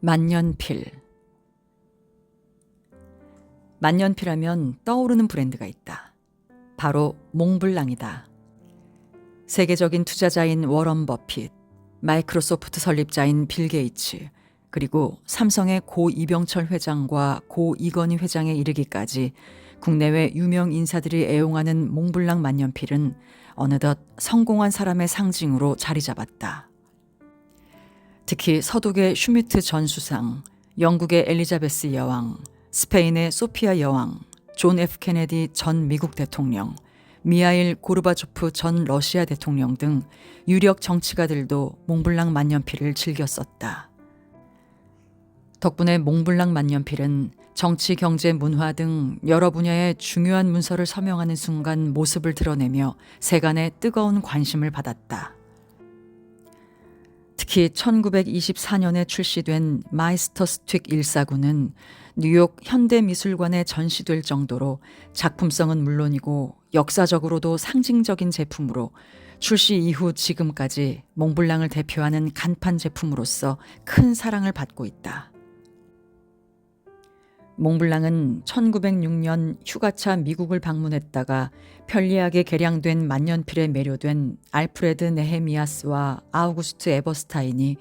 만년필 만년필하면 떠오르는 브랜드가 있다. 바로 몽블랑이다. 세계적인 투자자인 워런 버핏, 마이크로소프트 설립자인 빌 게이츠, 그리고 삼성의 고 이병철 회장과 고 이건희 회장에 이르기까지 국내외 유명 인사들이 애용하는 몽블랑 만년필은 어느덧 성공한 사람의 상징으로 자리 잡았다. 특히 서독의 슈미트 전 수상, 영국의 엘리자베스 여왕, 스페인의 소피아 여왕, 존 F 케네디 전 미국 대통령, 미하일 고르바초프 전 러시아 대통령 등 유력 정치가들도 몽블랑 만년필을 즐겨 썼다. 덕분에 몽블랑 만년필은 정치, 경제, 문화 등 여러 분야의 중요한 문서를 서명하는 순간 모습을 드러내며 세간의 뜨거운 관심을 받았다. 특히 1924년에 출시된 마이스터 스틱 149는 뉴욕 현대미술관에 전시될 정도로 작품성은 물론이고 역사적으로도 상징적인 제품으로 출시 이후 지금까지 몽블랑을 대표하는 간판 제품으로서 큰 사랑을 받고 있다. 몽블랑은 1906년 휴가차 미국을 방문했다가 편리하게 개량된 만년필에 매료된 알프레드 네헤미아스와 아우구스트 에버스타인이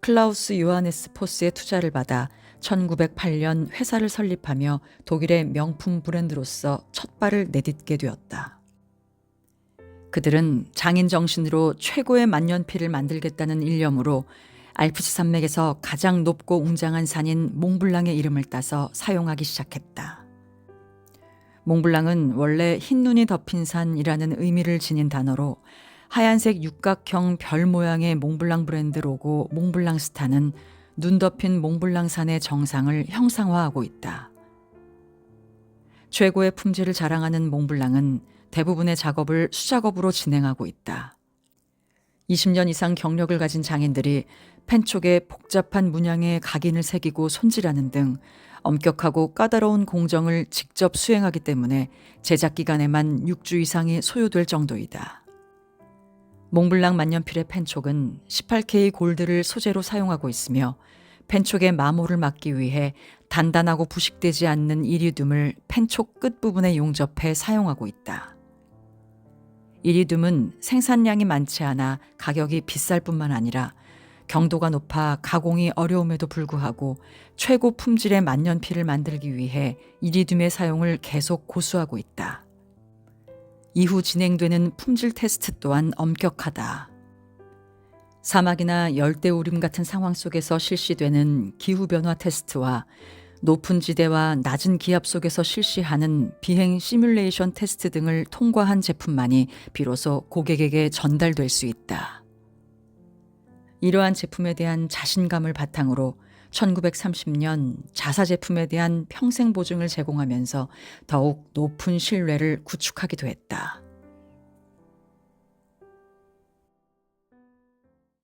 클라우스 요하네스 포스의 투자를 받아 1908년 회사를 설립하며 독일의 명품 브랜드로서 첫 발을 내딛게 되었다. 그들은 장인 정신으로 최고의 만년필을 만들겠다는 일념으로 알프스 산맥에서 가장 높고 웅장한 산인 몽블랑의 이름을 따서 사용하기 시작했다. 몽블랑은 원래 흰 눈이 덮인 산이라는 의미를 지닌 단어로 하얀색 육각형 별 모양의 몽블랑 브랜드 로고 몽블랑 스타는 눈 덮인 몽블랑 산의 정상을 형상화하고 있다. 최고의 품질을 자랑하는 몽블랑은 대부분의 작업을 수작업으로 진행하고 있다. 20년 이상 경력을 가진 장인들이 펜촉에 복잡한 문양의 각인을 새기고 손질하는 등 엄격하고 까다로운 공정을 직접 수행하기 때문에 제작 기간에만 6주 이상이 소요될 정도이다. 몽블랑 만년필의 펜촉은 18K 골드를 소재로 사용하고 있으며 펜촉의 마모를 막기 위해 단단하고 부식되지 않는 이리듐을 펜촉 끝부분에 용접해 사용하고 있다. 이리듐은 생산량이 많지 않아 가격이 비쌀 뿐만 아니라 경도가 높아 가공이 어려움에도 불구하고 최고 품질의 만년필을 만들기 위해 이리듐의 사용을 계속 고수하고 있다. 이후 진행되는 품질 테스트 또한 엄격하다. 사막이나 열대 우림 같은 상황 속에서 실시되는 기후변화 테스트와 높은 지대와 낮은 기압 속에서 실시하는 비행 시뮬레이션 테스트 등을 통과한 제품만이 비로소 고객에게 전달될 수 있다. 이러한 제품에 대한 자신감을 바탕으로 1930년 자사 제품에 대한 평생 보증을 제공하면서 더욱 높은 신뢰를 구축하기도 했다.